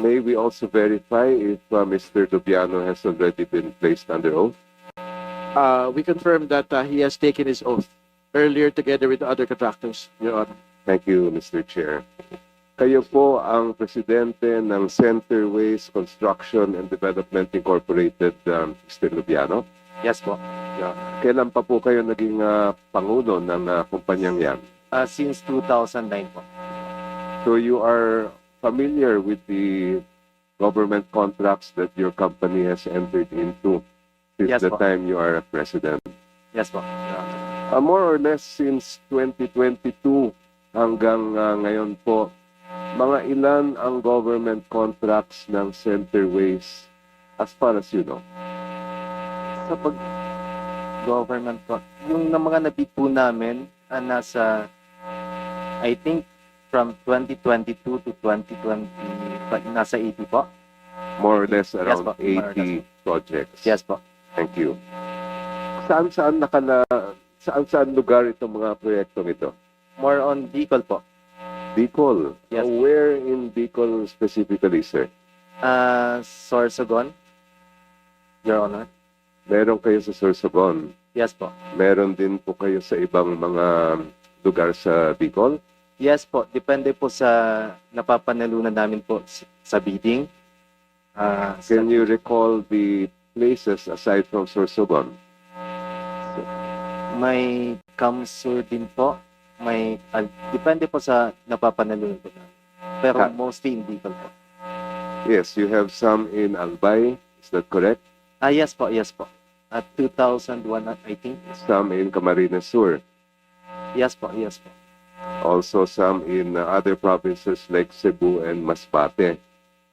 May we also verify if uh, Mr. Dubiano has already been placed under oath? Uh, we confirm that uh, he has taken his oath earlier together with the other contractors, Your Honor. Thank you, Mr. Chair. Kayo po ang presidente ng Centerways Construction and Development Incorporated, um, Mr. Lubiano. Yes po. Kailan pa po kayo naging ah, pangulo ng ah, kumpanyang yan? Uh, since 2009 po. So you are familiar with the government contracts that your company has entered into since Yes, the po. time you are a president? Yes po. Your Honor. Uh, more or less since 2022 hanggang uh, ngayon po, mga ilan ang government contracts ng Centerways as far as you know? Sa pag government po, yung na mga nabid po namin, ah, nasa, I think, from 2022 to 2020, pa- nasa 80 po. More or less around po, more or 80 projects. Yes po. Thank you. Saan saan nakala saan saan lugar itong mga proyektong ito? More on Bicol po. Bicol. Yes. Uh, where in Bicol specifically, sir? Uh, Sorsogon, Your Honor. Meron kayo sa Sorsogon. Yes po. Meron din po kayo sa ibang mga lugar sa Bicol. Yes po, depende po sa napapanalunan namin po s- sa bidding. Ah, sa- Can you recall the places aside from Sorsogon? may Kamsur din po. May ah, depende po sa napapanalunan po namin. Pero Ah. mostly in Bicol po. Yes, you have some in Albay. Is that correct? Ah, yes po, yes po. At 2001 at I think. Some in Camarines Sur. Yes po, yes po. Also some in uh, other provinces like Cebu and Masbate.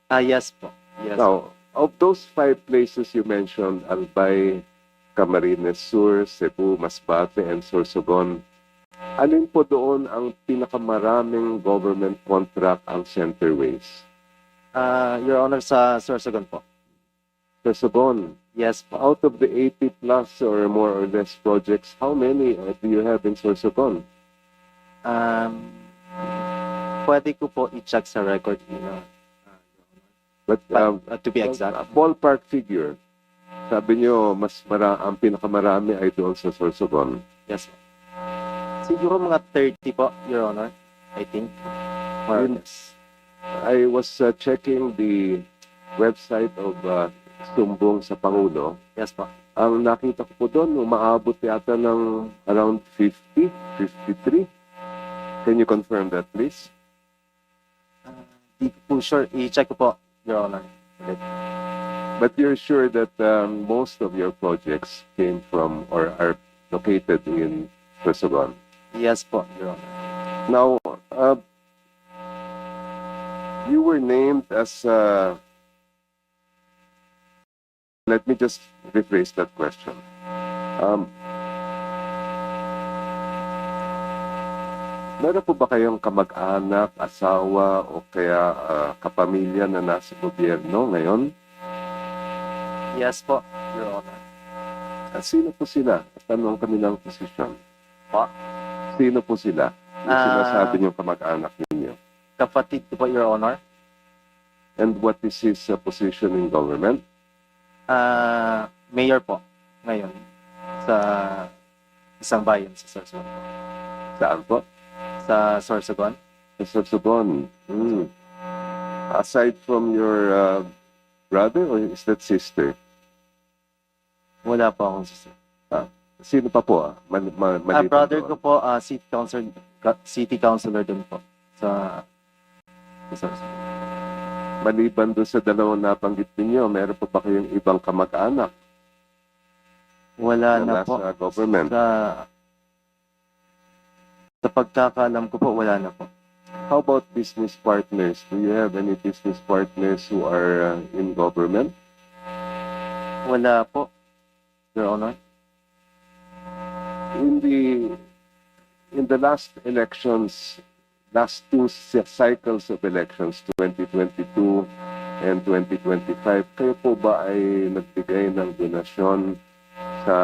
Ah, yes po. Yes. Now, of those five places you mentioned, Albay, Camarines Sur, Cebu, Masbate, and Sorsogon, alin po doon ang pinakamaraming government contract ang Centerways? Ah, Your Honor, sa Sorsogon po. Sorsogon, Yes po. out of the 80 plus or more or less projects, how many uh, do you have in Sorsogon? Um, pwede ko po i-check sa record Your Honor. But um, ah, to be exact. a ballpark figure, sabi nyo, mas mara ang pinakamarami ay doon sa Sorsogon. Yes. po. Siguro mga 30 po, Your Honor. I think. More or Yun. less. I was uh, checking the website of uh, Sumbong sa Pangulo. Yes po. Ang nakita ko po doon, umaabot yata ng around 50, 53. Can you confirm that, please? Ah, Di ko po sure. I-check ko po, Your Honor. But you're sure that um, most of your projects came from or are located in Sorsogon. Yes po, Your Honor. Now, uh, you were named as. Uh, let me just rephrase that question. Um, meron po ba kayong kamag-anak, asawa, o kaya uh, kapamilya na nasa gobyerno ngayon? Yes po, Your Honor. At sino po sila? At ano ang kanilang posisyon? Pa? Sino po sila? Yung Ah. sinasabi niyong kamag-anak ninyo. Kapatid ko po, Your Honor. And what is his uh, position in government? Ah, mayor po ngayon sa isang bayan sa po. Saan po? Sa Sorsogon? Sa Sorsogon. Hmm. Aside from your uh, brother or is that sister? Wala po akong sister. Sino pa po? ah? Man, ma- Ah, maliban brother ko po, ah, city councilor, ka- city councilor din po sa, sa Sorsogon. Maliban doon sa dalawang nabanggit ninyo, meron po ba kayong ibang kamag-anak Wala na na po. nasa government? Sa, sa pagkakaalam ko po, wala na po. How about business partners? Do you have any business partners who are uh, in government? Wala po, Your Honor. in the in the last elections, last two cy- cycles of elections, 2022 and 2025, kayo po ba ay nagbigay ng donasyon sa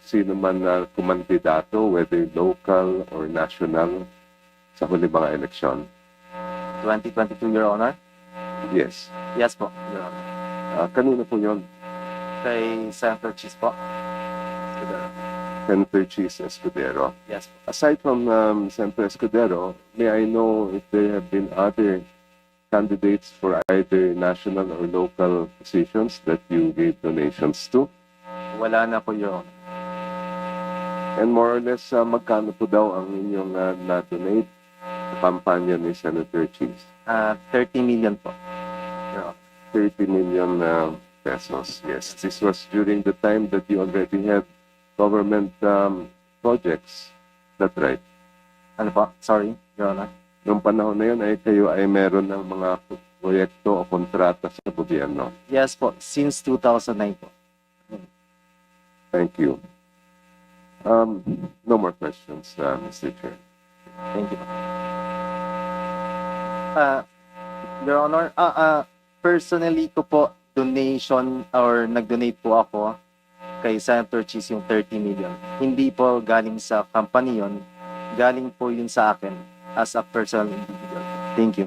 sino man na kumandidato, whether local or national, sa huli mga eleksyon? 2022, Your Honor. Yes. Yes po, Your Honor. Ah, kanino po yon? Kay Senator Cheese po. Senator Cheese Escudero. Yes po. Aside from um, Senator Escudero, may I know if there have been other candidates for either national or local positions that you gave donations to? Wala na po, Honor. And more or less, uh, magkano po daw ang inyong uh, na-donate sa kampanya ni Senator Cheese? Ah, 30 million po. Honor. 30 million uh, pesos. Yes, this was during the time that you already had government um, projects. That's right. Ano po? Sorry, Your Honor. Noong panahon na yun ay kayo ay meron ng mga proyekto o kontrata sa gobyerno. Yes po, since 2009 po. Thank you. Um, no more questions, uh, Mr. Chair. Thank you. Ah, Your Honor, ah, ah, personally ko po donation or nag-donate po ako kay Senator Cheese yung 30 million. Hindi po galing sa company yon, galing po yun sa akin as a personal individual. Thank you.